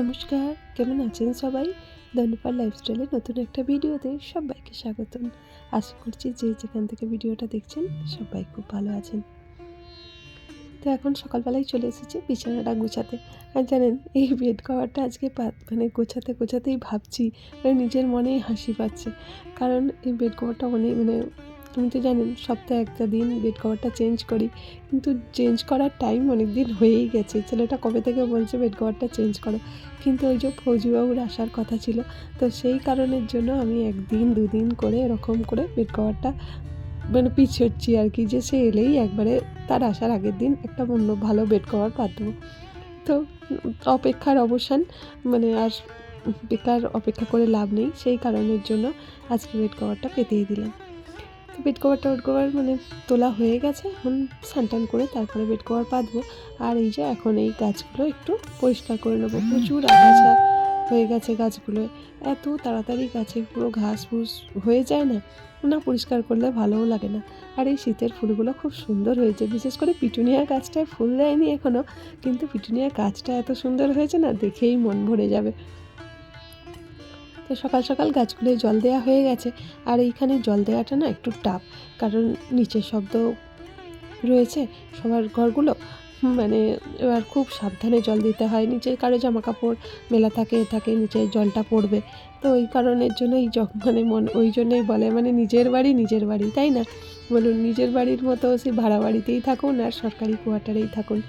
নমস্কার, কেমন আছেন সবাই? ধনুপার লাইফস্টাইলের নতুন একটা ভিডিওতে সবাইকে স্বাগতম। আশা করছি যে যেখান থেকে ভিডিওটা দেখছেন, সবাই খুব ভালো আছেন। তো এখন সকালবেলায় চলে এসেছি বিছানাটা গোছাতে। আর জানেন, এই বেড কভারটা আজকে মানে গোছাতে গোছাতেই ভাবছি মানে নিজের মনেই হাসি পাচ্ছে। কারণ এই বেড কভারটা অনেক মানে তুমি তো জানেন সপ্তাহে একটা দিন বেড কভারটা চেঞ্জ করি। কিন্তু চেঞ্জ করার টাইম অনেক দিন হয়েই গেছে। ছেলেটা কবে থেকে বলছে বেড কভারটা চেঞ্জ করো? কিন্তু ওই যে ফৌজিবাবুর আসার কথা ছিল, তো সেই কারণের জন্য আমি একদিন, দুদিন করে এরকম করে বেড কভারটা মানে পিছোচ্ছি আর কি, যে সে এলেই একবারে তার আসার আগের দিন একটা অন্য ভালো বেড কভার পাতবো তো অপেক্ষার অবসান মানে আর বেকার অপেক্ষা করে লাভ নেই, সেই কারণের জন্য আজকে বেড কভারটা পেতেই দিলাম। বেড কভারটা বেড কভার মানে তোলা হয়ে গেছে। এখন স্নান করে তারপরে বেড কভার পাতবো। আর এই যে এখন এই গাছগুলো একটু পরিষ্কার করে নেব। প্রচুর আগাছা হয়ে গেছে গাছগুলোয়। এত তাড়াতাড়ি গাছে পুরো ঘাস ফুস হয়ে যায় না না পরিষ্কার করলে ভালোও লাগে না। আর এই শীতের ফুলগুলো খুব সুন্দর হয়েছে। বিশেষ করে পিটুনিয়া গাছটায় ফুল দেয়নি এখনও কিন্তু পিটুনিয়া গাছটা এত সুন্দর হয়েছে না, দেখেই মন ভরে যাবে। তো সকাল সকাল গাছগুলোয় জল দেওয়া হয়ে গেছে। আর এইখানে জল দেওয়াটা না একটু টাফ কারণ নিচের শব্দ রয়েছে, সবার ঘরগুলো মানে এবার খুব সাবধানে জল দিতে হয়। নিচে কারও জামা কাপড় মেলা থাকে, এ থাকে, নিচে জলটা পড়বে। তো ওই কারণের জন্যই য- মানে মন, ওই জন্যই বলে মানে নিজের বাড়ি নিজের বাড়ি, তাই না? বলুন, নিজের বাড়ির মতো সে ভাড়া বাড়িতেই থাকুন আর সরকারি কোয়ার্টারেই থাকুন।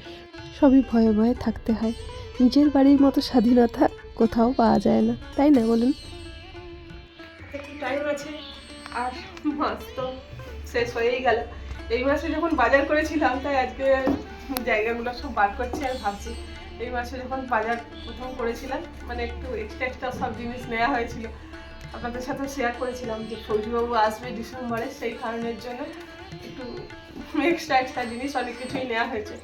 সবই ভয়ে ভয়ে থাকতে হয়। নিজের বাড়ির মতো স্বাধীনতা কোথাও পাওয়া যায় না, তাই না বলুন? একটু টাইম আর মাস তো শেষ হয়েই গেল। এই মাসে যখন বাজার করেছিলাম, তাই আজকে জায়গাগুলো সব বার করছি আর ভাবছি, এই মাসে যখন বাজার প্রথম করেছিলাম মানে একটু এক্সট্রা এক্সট্রা সব জিনিস নেওয়া হয়েছিল। আপনাদের সাথে শেয়ার করেছিলাম যে ফৌজিবাবু আসবে ডিসেম্বরে, সেই কারণের জন্য একটু এক্সট্রা এক্সট্রা জিনিস অনেক কিছুই নেওয়া হয়েছে।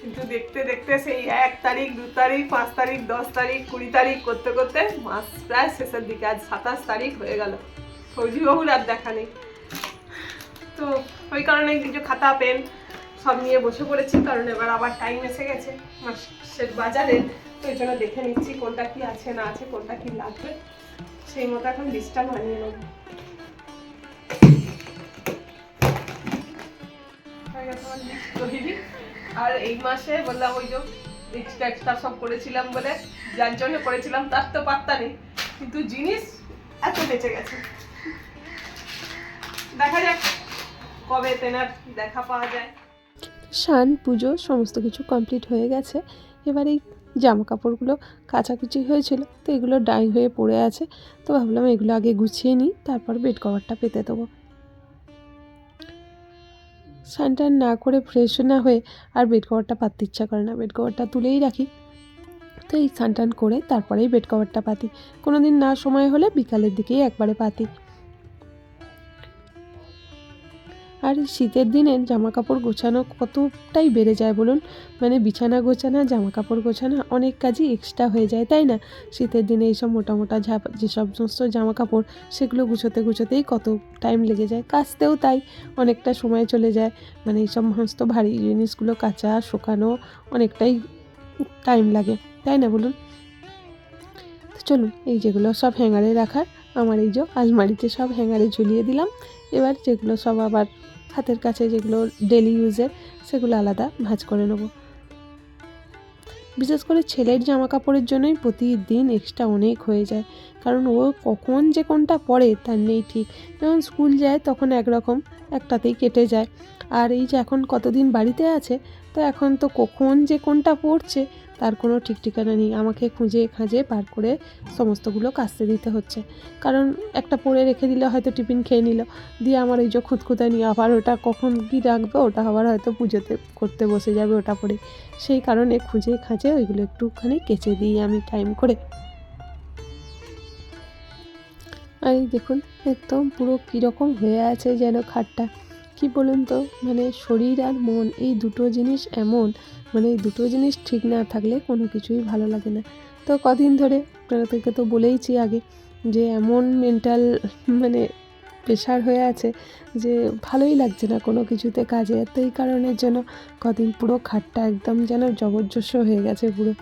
কিন্তু দেখতে দেখতে সেই এক তারিখ, দু তারিখ, পাঁচ তারিখ, দশ তারিখ, কুড়ি তারিখ করতে করতে মাস প্রায় শেষের দিকে, আজ সাতাশ তারিখ হয়ে গেল। ফৌজিবাবুর আর দেখা নেই। তো ওই কারণে কিছু খাতা, পেন সব নিয়ে বসে পড়েছি, কারণ এবার আবার টাইম এসে গেছে মাসের বাজারে। তো ওই জন্য দেখে নিচ্ছি কোনটা কি আছে, না আছে, কোনটা কি লাগবে। সেই মতো এখন লিস্টটা বানিয়ে নেব। তৈরি। আর এই মাসে বললাম ওই যে এক্সট্রা সব করেছিলাম বলে যার জন্য করেছিলাম, তার তো পাত্তা নেই। কিন্তু জিনিস এত বেঁচে গেছে। দেখা যাক কবে তেনার দেখা পাওয়া যায়। শান পুজো, সমস্ত কিছু কমপ্লিট হয়ে গেছে। এবার এই জামা কাপড়গুলো কাচাকুচি হয়েছিল, তো এগুলো ডাই হয়ে পড়ে আছে। তো ভাবলাম এগুলো আগে গুছিয়ে নিই, তারপর বেড কভারটা পেতে দেবো। স্নান টান না করে ফ্রেশ না হয়ে আর বেড কভারটা পাততে ইচ্ছা করে না। বেড কভারটা তুলেই রাখি। তো এই স্নান টান করে তারপরেই বেড কভারটা পাতি। কোনো দিন না সময় হলে বিকালের দিকেই একবারে পাতি। আর এই শীতের দিনে জামা কাপড় গোছানো কতটাই বেড়ে যায় বলুন? মানে বিছানা গোছানা জামা কাপড় গোছানো অনেক কাজই এক্সট্রা হয়ে যায়, তাই না? শীতের দিনে এইসব মোটা মোটা ঝাপ, যেসব সমস্ত জামা কাপড় সেগুলো গুছোতে গুছোতেই কত টাইম লেগে যায়। কাচতেও তাই, অনেকটা সময় চলে যায়। মানে এইসব সমস্ত ভারী জিনিসগুলো কাচা, শুকানো অনেকটাই টাইম লাগে, তাই না বলুন? তো চলুন, এই যেগুলো সব হ্যাঙ্গারে রাখার আমার এই যে আলমারিতে সব হ্যাঙ্গারে ঝুলিয়ে দিলাম। এবার যেগুলো সব আবার হাতের কাছে যেগুলো ডেলি ইউজের সেগুলো আলাদা ভাঁজ করে নেব। বিশেষ করে ছেলের জামা কাপড়ের জন্যই প্রতিদিন এক্সট্রা অনেক হয়ে যায়। কারণ ও কখন যে কোনটা পরে তার নেই ঠিক। যখন স্কুল যায় তখন একরকম, একটাতেই কেটে যায়। আর এই যে এখন কতদিন বাড়িতে আছে, তো এখন তো কখন যে কোনটা পড়ছে তার কোনো ঠিক ঠিকানা নেই। আমাকে খুঁজে খাঁজে পার করে সমস্তগুলো কাচতে দিতে হচ্ছে। কারণ একটা পরে রেখে দিলে হয়তো টিফিন খেয়ে নিল। দিয়ে আমার এই যে খুঁতখুঁতা নিয়ে আবার ওটা কখন কি রাখবে, ওটা আবার হয়তো পুজোতে করতে বসে যাবে ওটা পরে। সেই কারণে খুঁজে খাঁজে ওইগুলো একটুখানি কেচে দিই আমি টাইম করে। আর দেখুন, একদম পুরো কীরকম হয়ে আছে যেন খাটটা। কি বলুন তো? মানে শরীর আর মন এই দুটো জিনিস এমন মানে এই দুটো জিনিস ঠিক না থাকলে কোনো কিছুই ভালো লাগে না। তো কদিন ধরে আপনাদেরকে তো বলেইছি আগে যে এমন মেন্টাল মানে প্রেশার হয়ে আছে যে ভালোই লাগছে না কোনো কিছুতে কাজে। তো এই কারণের জন্য কদিন পুরো খাটটা একদম যেন জবরদস্ত হয়ে গেছে পুরো।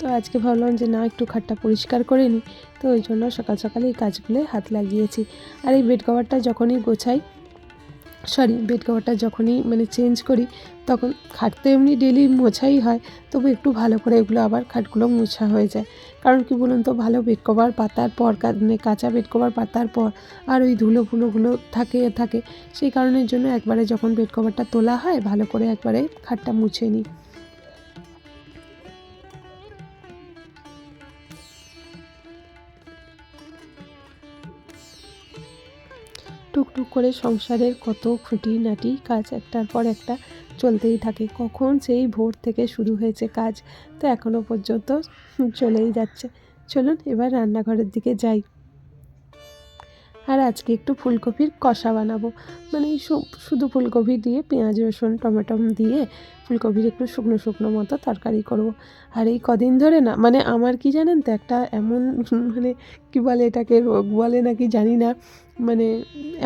তো আজকে ভাবলাম যে না, একটু খাটটা পরিষ্কার করে নিই। তো ওই জন্য সকাল সকালে এই কাজগুলোয় হাত লাগিয়েছি। আর এই বেড কভারটা যখনই গোছাই সরি বেড কভারটা যখনই মানে চেঞ্জ করি, তখন খাট তো এমনি ডেলি মোছাই হয়, তবু একটু ভালো করে এগুলো আবার খাটগুলো মোছা হয়ে যায়। কারণ কি বলুন তো, ভালো বেড কভার পাতার পর মানে কাঁচা বেড কভার পাতার পর, আর ওই ধুলো ফুলোগুলো থাকে থাকে, সেই কারণের জন্য একবারে যখন বেড কভারটা তোলা হয়, ভালো করে একবারে খাটটা মুছে নিই। টুকটুক করে সংসারের কত খুঁটি নাটি কাজ একটার পর একটা চলতেই থাকে। কখন সেই ভোর থেকে শুরু হয়েছে কাজ? তো এখনও পর্যন্ত চলেই যাচ্ছে। চলুন এবার রান্নাঘরের দিকে যাই। আর আজকে একটু ফুলকপির কষা বানাবো। মানে শুধু ফুলকপি দিয়ে, পেঁয়াজ, রসুন টমেটো দিয়ে ফুলকপির একটু শুকনো শুকনো মতো তরকারি করব। আর এই কদিন ধরে না মানে আমার কি জানেন তো, একটা এমন মানে কি বলে এটাকে, রোগ বলে নাকি জানি না মানে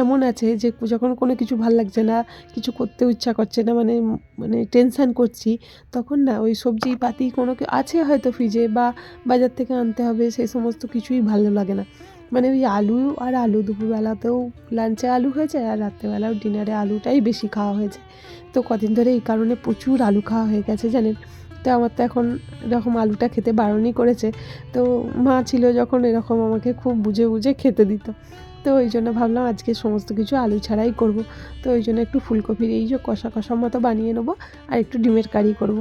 এমন আছে যে, যখন কোনো কিছু ভালো লাগছে না, কিছু করতে ইচ্ছা করছে না মানে মানে টেনশান করছি, তখন না ওই সবজি পাতি কোনো আছে হয়তো ফ্রিজে বা বাজার থেকে আনতে হবে, সেই সমস্ত কিছুই ভালো লাগে না। মানে ওই আলু আর আলু দুপুরবেলাতেও লাঞ্চে আলু হয়েছে আর রাত্রেবেলাও ডিনারে আলুটাই বেশি খাওয়া হয়েছে। তো কদিন ধরে এই কারণে প্রচুর আলু খাওয়া হয়ে গেছে, জানেন? তো আমার তো এখন এরকম আলুটা খেতে বারণই করেছে। তো মা ছিল যখন এরকম আমাকে খুব বুঝে বুঝে খেতে দিত। তো ওই জন্য ভাবলাম আজকে সমস্ত কিছু আলু ছাড়াই করব। তো ওই জন্য একটু ফুলকপির এই যে কষা কষা মতো বানিয়ে নেব আর একটু ডিমের কারি করব।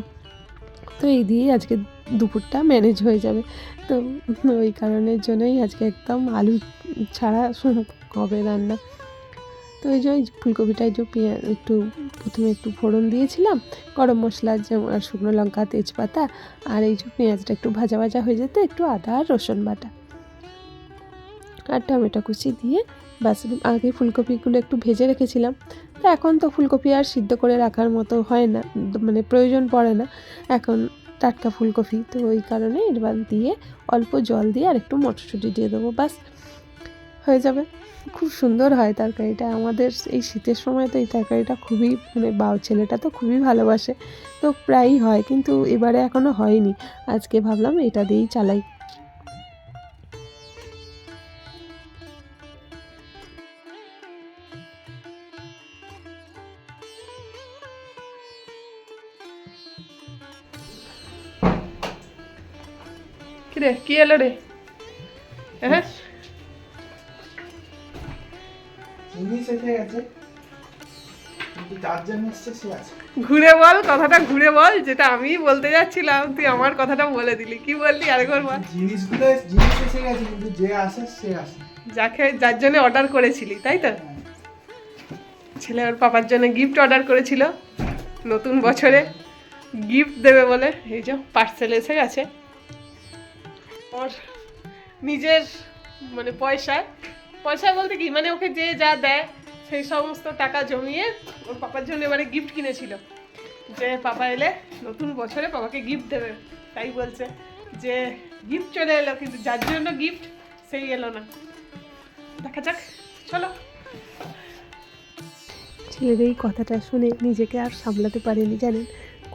তো এই দিয়েই আজকে দুপুরটা ম্যানেজ হয়ে যাবে। তো ওই কারণের জন্যই আজকে একদম আলু ছাড়া হবে রান্না। তো ওই যে ওই ফুলকপিটা যে পেঁয়াজ, একটু প্রথমে একটু ফোড়ন দিয়েছিলাম, গরম মশলা যেমন শুকনো লঙ্কা, তেজপাতা, আর এই যে পেঁয়াজটা একটু ভাজা ভাজা হয়ে যেতে, একটু আদা আর রসুন বাটা। আর টমেটো কুচি দিয়ে ব্যাস, আগে ফুলকপিগুলো একটু ভেজে রেখেছিলাম। তো এখন তো ফুলকপি আর সিদ্ধ করে রাখার মতো হয় না মানে প্রয়োজন পড়ে না। এখন টাটকা ফুলকপি, তো ওই কারণে এবার দিয়ে অল্প জল দিয়ে আর একটু মটরশুঁটি দিয়ে দেবো, ব্যাস। হয়ে যাবে। খুব সুন্দর হয় তরকারিটা। আমাদের এই শীতের সময় তো এই তরকারিটা খুবই মানে বাউ ছেলেটা তো খুবই ভালোবাসে। তো প্রায়ই হয়, কিন্তু এবারে এখনও হয়নি। আজকে ভাবলাম এটা দিয়েই চালাই। রে কি এলো রে? হ্যাঁ ঘুরে বল কথাটা ঘুরে বল যেটা আমি বলতে যাচ্ছিলাম তুই আমার কথাটা বলে দিলি। কি বললি আরেকবার বল। জিনিসগুলো জিনিস এসে গেছে কিন্তু যে আসে সে আসে। যাকে যার জন্য অর্ডার করেছিলি তাই তো? ছেলে ওর পাপার জন্য গিফট অর্ডার করেছিল নতুন বছরে গিফট দেবে বলে। এই যে পার্সেল এসে গেছে। ওর নিজের মানে পয়সায় পয়সা বলতে কি মানে ওকে যে যা দেয়, সেই সমস্ত টাকা জমিয়ে ওর পাপার জন্য এবারে গিফট কিনেছিল। যে পাপা এলে নতুন বছরে পাপাকে গিফট দেবে। তাই বলছে যে গিফট চলে এলো, কিন্তু যার জন্য গিফট সেই এলো না। দেখা যাক, চলো। ছেলের এই কথাটা শুনে নিজেকে আর সামলাতে পারিনি, জানেন?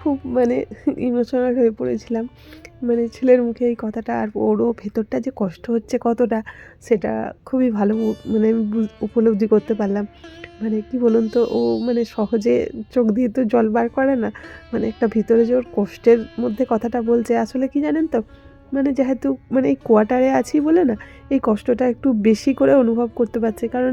খুব মানে ইমোশনাল হয়ে পড়েছিলাম। মানে ছেলের মুখে এই কথাটা আর ওরও ভেতরটা যে কষ্ট হচ্ছে কতটা, সেটা খুবই ভালো মানে আমি উপলব্ধি করতে পারলাম। মানে কি বলুন তো, ও মানে সহজে চোখ দিয়ে তো জল বার করে না। মানে একটা ভিতরে যে ওর কষ্টের মধ্যে কথাটা বলছে, আসলে কি জানেন তো? মানে যেহেতু মানে এই কোয়ার্টারে আছি বলে না, এই কষ্টটা একটু বেশি করে অনুভব করতে পারছে। কারণ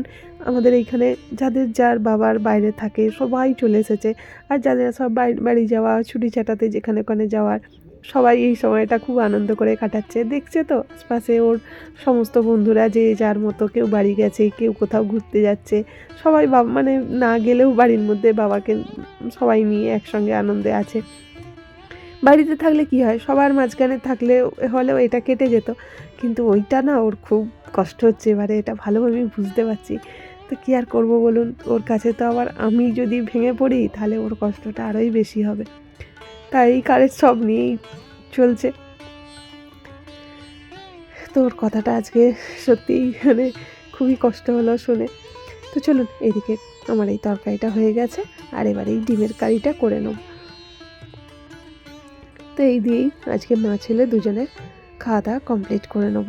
আমাদের এইখানে যাদের যার বাবার বাইরে থাকে, সবাই চলে এসেছে। আর যাদের সব বাড়ি যাওয়া, ছুটি ছাটাতে যেখানে ওখানে যাওয়ার, সবাই এই সময়টা খুব আনন্দ করে কাটাচ্ছে। দেখছে তো আশপাশে ওর সমস্ত বন্ধুরা যে যার মতো কেউ বাড়ি গেছে, কেউ কোথাও ঘুরতে যাচ্ছে। সবাই বাবা মানে না গেলেও বাড়ির মধ্যে বাবাকে সবাই নিয়ে একসঙ্গে আনন্দে আছে। বাড়িতে থাকলে কি হয়? সবার মাঝখানে থাকলে হলেও এটা কেটে যেত। কিন্তু ওইটা না, ওর খুব কষ্ট হচ্ছে। এবারে এটা ভালোভাবে বুঝতে পারছি। তো কী আর করব বলুন? ওর কাছে তো আবার আমি যদি ভেঙে পড়ি, তাহলে ওর কষ্টটা আরোই বেশি হবে। তাই কারের সব নিয়েই চলছে। তো ওর কথাটা আজকে সত্যিই মানে খুবই কষ্ট হলো শুনে। তো চলুন, এদিকে আমার এই তরকারিটা হয়ে গেছে। আর এবার এই ডিমের কারিটা করে নেব। তো এই দিয়েই আজকে মা ছেলে দুজনের খাওয়া দাওয়া কমপ্লিট করে নেব।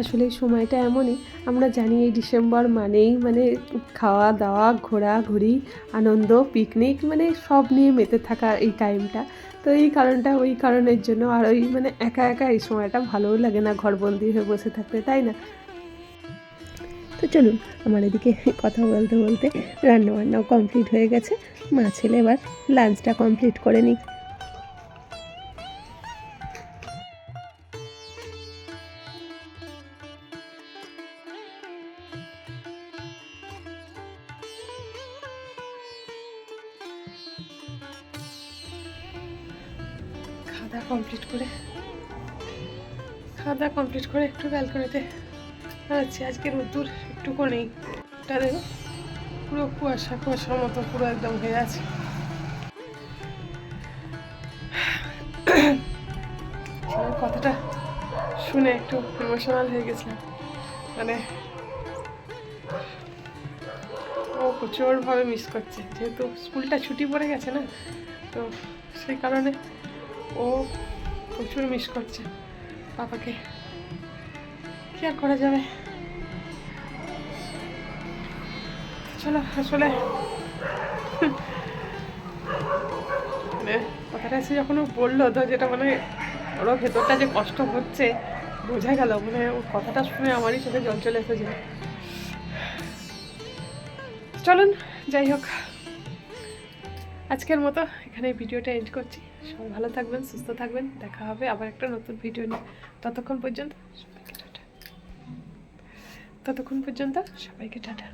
আসলে সময়টা এমনই, আমরা জানি এই ডিসেম্বর মানেই মানে খাওয়া দাওয়া ঘোরাঘুরি, আনন্দ পিকনিক মানে সব নিয়ে মেতে থাকা এই টাইমটা তো এই কারণটা, ওই কারণের জন্য আর ওই মানে একা একা এই সময়টা ভালোও লাগে না ঘরবন্দি হয়ে বসে থাকতে, তাই না? তো চলুন, আমার এদিকে কথা বলতে বলতে রান্না বান্নাও কমপ্লিট হয়ে গেছে। মা ছেলে এবার লাঞ্চটা কমপ্লিট করে নিই খাওয়া কমপ্লিট করে খাওয়া কমপ্লিট করে একটু ব্যালকনিতে আচ্ছা আজকে রোদ্দুর দেখো, পুরো কুয়াশা, কুয়াশার মতো পুরো একদম হয়ে আছে। কথাটা শুনে একটু ইমোশনাল হয়ে গেছিলাম। মানে ও প্রচুরভাবে মিস করছে, যেহেতু স্কুলটা ছুটি পড়ে গেছে না, তো সেই কারণে ও প্রচুর মিস করছে। পাপাকে কি আর করা যাবে? আসলে মানে কথাটা এসে যখন ও বলল, তো যেটা মানে ওর ভেতরটা যে কষ্ট হচ্ছে, বোঝা গেল। মানে ওর কথাটা শুনে আমারই চোখে জল চলে এসেছিল চলুন, যাই হোক। আজকের মতো এখানে ভিডিওটা এন্ড করছি। সবাই ভালো থাকবেন, সুস্থ থাকবেন। দেখা হবে আবার একটা নতুন ভিডিও নিয়ে। ততক্ষণ পর্যন্ত ততক্ষণ পর্যন্ত সবাইকে টাটা।